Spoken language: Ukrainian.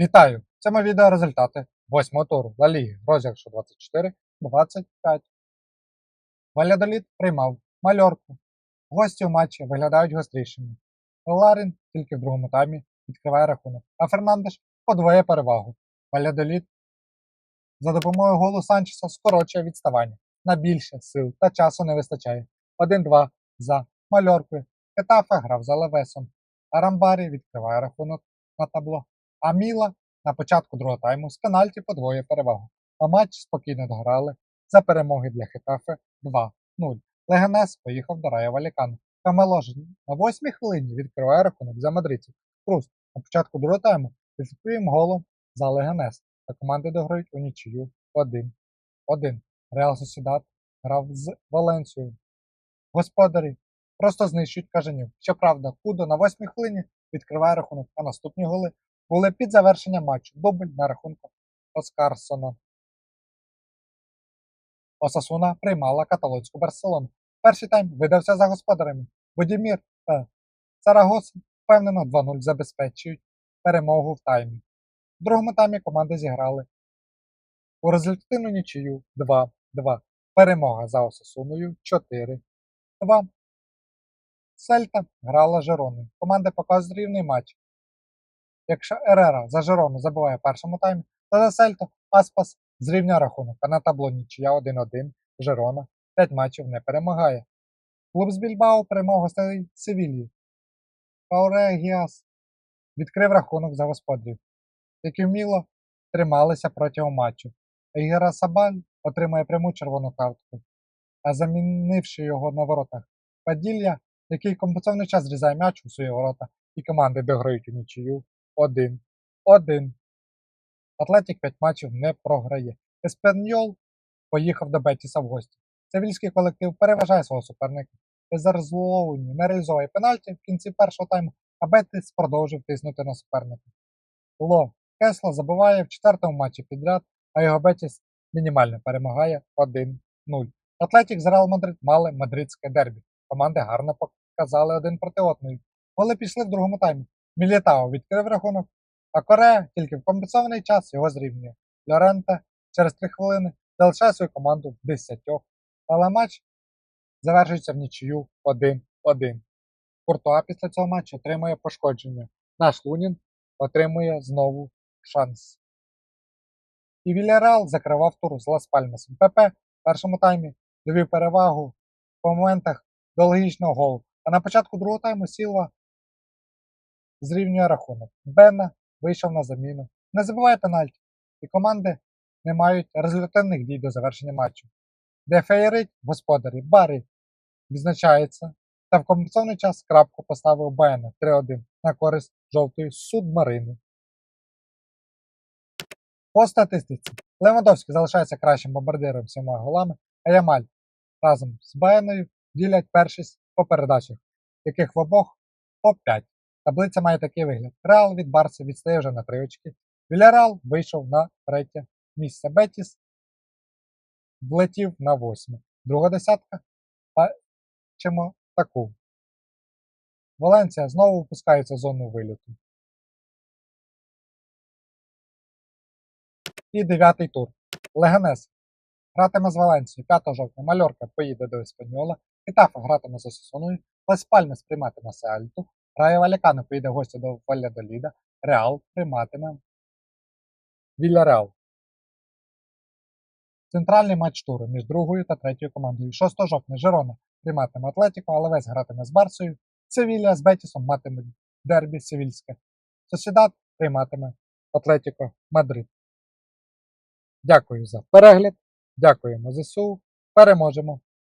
Вітаю! В цьому відео результати восьмого туру Ла Ліги, розіграшу 24-25. Валядоліт приймав Мальорку. Гості у матчі виглядають гострішими. Ларін тільки в другому таймі відкриває рахунок, а Фернандеш подвоє перевагу. Валядоліт за допомогою голу Санчеса скорочує відставання. На більше сил та часу не вистачає. 1-2 за Мальоркою. Кетафе грав за Левесом. Арамбарі відкриває рахунок на табло. А Міла на початку другого тайму з пенальті подвоює перевагу. А матч спокійно дограли за перемоги для Хетафе 2-0. Легенес поїхав до Рая Валікану. Камело ж на восьмій хвилині відкриває рахунок за мадридців. Круст на початку другого тайму відкриєм голом за Легенес. Та команди дограють у нічию 1-1. Реал Сосідат грав з Валенцією. Господарі просто знищують кажанів. Щоправда, Кудо на восьмій хвилині відкриває рахунок, а наступні голи були під завершення матчу. Дубль на рахунку Оскарсона. Осасуна приймала каталонську Барселону. Перший тайм видався за господарями. Будімір та Сарагос впевнено 2-0 забезпечують перемогу в таймі. В другому таймі команди зіграли у результативну нічию 2-2. Перемога за Осасуною 4-2. Сельта грала Жероною. Команди показують рівний матч. Якщо Ерера за Жерону забиває в першому таймі, то за Сельто Аспас зрівняє рахунок, а на табло нічия 1-1 Жерона 5 матчів не перемагає. Клуб з Більбао перемог гостей Севільї. Паурегіас відкрив рахунок за господарів, які вміло трималися протягом матчу. Ігера Сабаль отримає пряму червону картку, а замінивши його на воротах Паділля, який компенсований час зрізає м'яч у свої ворота, і команди дограють у нічию 1-1. Атлетік 5 матчів не програє. Еспаньол поїхав до Бетіса в гості. Цивільський колектив переважає свого суперника. Безрезоловні не реалізовує пенальті в кінці першого тайму, а Бетіс продовжив тиснути на суперника. Ло Кесла забиває в четвертому матчі підряд, а його Бетіс мінімально перемагає 1-0. Атлетік з Реал Мадрид мали мадридське дербі. Команди гарно показали один проти одної. Коли пішли в другому таймі, Мілітао відкрив рахунок, а Корея тільки в компенсований час його зрівнює. Лоренте через 3 хвилини залишає свою команду в 10. Але матч завершується в нічию 1-1. Куртуа після цього матчу отримує пошкодження. Наш Лунін отримує знову шанс. І Вільярал закривав тур з Лас Пальмасом. ПП в першому таймі довів перевагу по моментах до логічного голу. А на початку другого тайму Сілва зрівнює рахунок. Бенна вийшов на заміну. Не забуває пенальті. І команди не мають результативних дій до завершення матчу. Де феєрить господарі Баррі відзначається та в компенсований час крапку поставив Бена 3-1 на користь жовтої субмарини. По статистиці Левандовський залишається кращим бомбардиром сіма голами, а Ямаль разом з Баєною ділять першість по передачах, яких в обох по 5. Таблиця має такий вигляд. Реал від Барси відстає вже на 3 очки. Віляреал вийшов на третє місце. Бетіс влетів на восьме. Друга десятка бачимо таку. Валенція знову випускається в зону виліту. І дев'ятий тур. Леганес гратиме з Валенцією 5 жовтня. Мальорка поїде до Еспаньола. Ітафа гратиме з Осасуною. Лас Пальмес прийматиме Сеальту. Рая Валікано поїде в гості до Валядоліда. Реал прийматиме Вільяреал. Центральний матч туру між другою та третьою командою. 6 жовтня Жерона прийматиме Атлетіко, Алевес гратиме з Барсою. Севілія з Бетісом матиме Дербі Севільське. Сосідат прийматиме Атлетіко Мадрид. Дякую за перегляд. Дякуємо ЗСУ. Переможемо!